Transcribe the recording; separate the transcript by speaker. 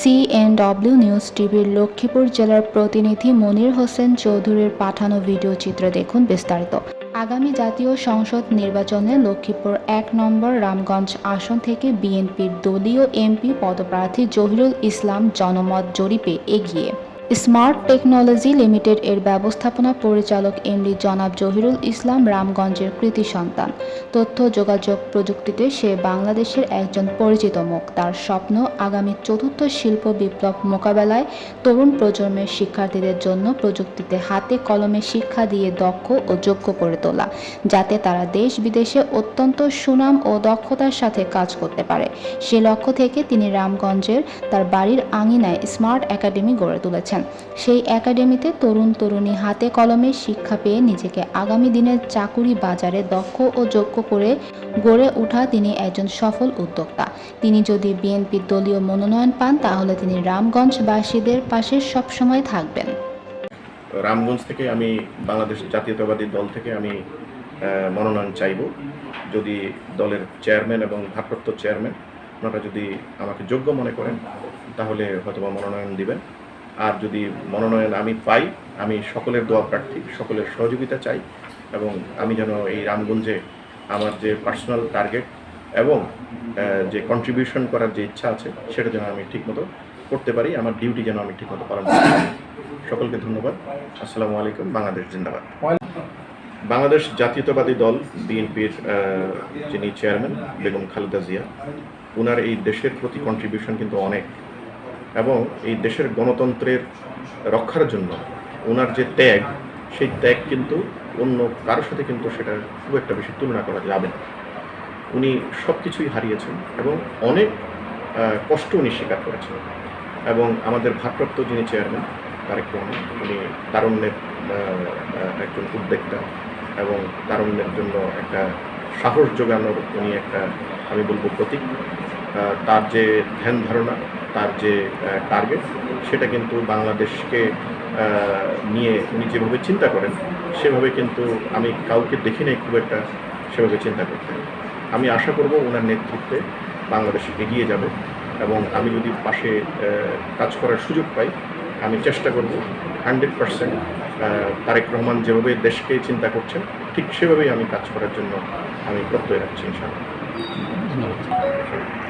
Speaker 1: CNW news টিভির লক্ষ্মীপুর জেলার প্রতিনিধি মনির হোসেন চৌধুরীর পাঠানো ভিডিও চিত্র দেখুন বিস্তারিত। আগামী জাতীয় সংসদ নির্বাচনে লক্ষ্মীপুর এক নম্বর, রামগঞ্জ আসন থেকে বিএনপির দলীয় এমপি পদপ্রার্থী জহিরুল ইসলাম জনমত জরিপে এগিয়ে। স্মার্ট টেকনোলজি লিমিটেড এর ব্যবস্থাপনা পরিচালক এমডি জনাব জহিরুল ইসলাম রামগঞ্জের কৃতি সন্তান। তথ্য, যোগাযোগ প্রযুক্তিতে সে বাংলাদেশের একজন পরিচিত মুখ। তার স্বপ্ন আগামী চতুর্থ শিল্প বিপ্লব মোকাবেলায় তরুণ প্রজন্মের শিক্ষার্থীদের জন্য প্রযুক্তিতে হাতে কলমে শিক্ষা দিয়ে দক্ষ ও যোগ্য করে তোলা, যাতে তারা দেশ বিদেশে অত্যন্ত সুনাম ও দক্ষতার সাথে কাজ করতে পারে। সে লক্ষ্য থেকে তিনি রামগঞ্জের তার বাড়ির আঙিনায় স্মার্ট একাডেমি গড়ে তুলেছেন। সেই একাডেমিতে তরুণ তরুণী হাতে কলমে শিক্ষা পেয়ে নিজেকে আগামী দিনের চাকুরি বাজারে দক্ষ ও যোগ্য করে গড়ে ওঠা তিনি একজন সফল উদ্যোক্তা। তিনি যদি বিএনপির দলীয় মনোনয়ন পান, তাহলে তিনি রামগঞ্জবাসীদের পাশে সবসময় থাকবেন।
Speaker 2: রামগঞ্জ থেকে আমি বাংলাদেশ জাতীয়তাবাদী দল থেকে আমি মনোনয়ন চাইব। যদি দলের চেয়ারম্যান এবং ভারপ্রাপ্ত চেয়ারম্যান ওনারা যদি আমাকে যোগ্য মনে করেন, তাহলে হয়তো মনোনয়ন দিবেন। আর যদি মনোনয়ন আমি পাই, আমি সকলের দোয়া প্রার্থী, সকলের সহযোগিতা চাই এবং আমি যেন এই রামগঞ্জে আমার যে পার্সোনাল টার্গেট এবং যে কন্ট্রিবিউশন করার যে ইচ্ছা আছে, সেটা যেন আমি ঠিকমতো করতে পারি, আমার ডিউটি যেন আমি ঠিকমতো পালন করতে পারি। সকলকে ধন্যবাদ। আসসালামু আলাইকুম, বাংলাদেশ জিন্দাবাদ। বাংলাদেশ জাতীয়তাবাদী দল, বিএনপির যিনি চেয়ারম্যান বেগম খালেদা জিয়া ওনার এই দেশের প্রতি কন্ট্রিবিউশন কিন্তু অনেক। এবং এই দেশের গণতন্ত্রের রক্ষার জন্য ওনার যে ত্যাগ, সেই ত্যাগ কিন্তু অন্য কারোর সাথে কিন্তু সেটা খুব একটা বেশি তুলনা করা যাবে না। উনি সব কিছুই হারিয়েছেন এবং অনেক কষ্ট উনি স্বীকার করেছেন। এবং আমাদের ভারপ্রাপ্ত যিনি চেয়ারম্যান, তারেক রহমান, উনি তারুণ্যের একজন উদ্যোক্তা এবং তারুণ্যের জন্য একটা সাহস যোগানোর উনি একটা, আমি বলব প্রতীক। তার যে ধ্যান ধারণা তার যে টার্গেট সেটা কিন্তু বাংলাদেশকে নিয়ে উনি যেভাবে চিন্তা করেন, সেভাবে কিন্তু আমি কাউকে দেখি নাই খুব একটা সেভাবে চিন্তা করতে। আমি আশা করব ওনার নেতৃত্বে বাংলাদেশ এগিয়ে যাবে এবং আমি যদি পাশে কাজ করার সুযোগ পাই, আমি চেষ্টা করব হান্ড্রেড পারসেন্ট তারেক রহমান যেভাবে দেশকে চিন্তা করছেন, ঠিক সেভাবেই আমি কাজ করার জন্য আমি প্রত্যয় রাখছি, ইনশাআল্লাহ।
Speaker 3: এখন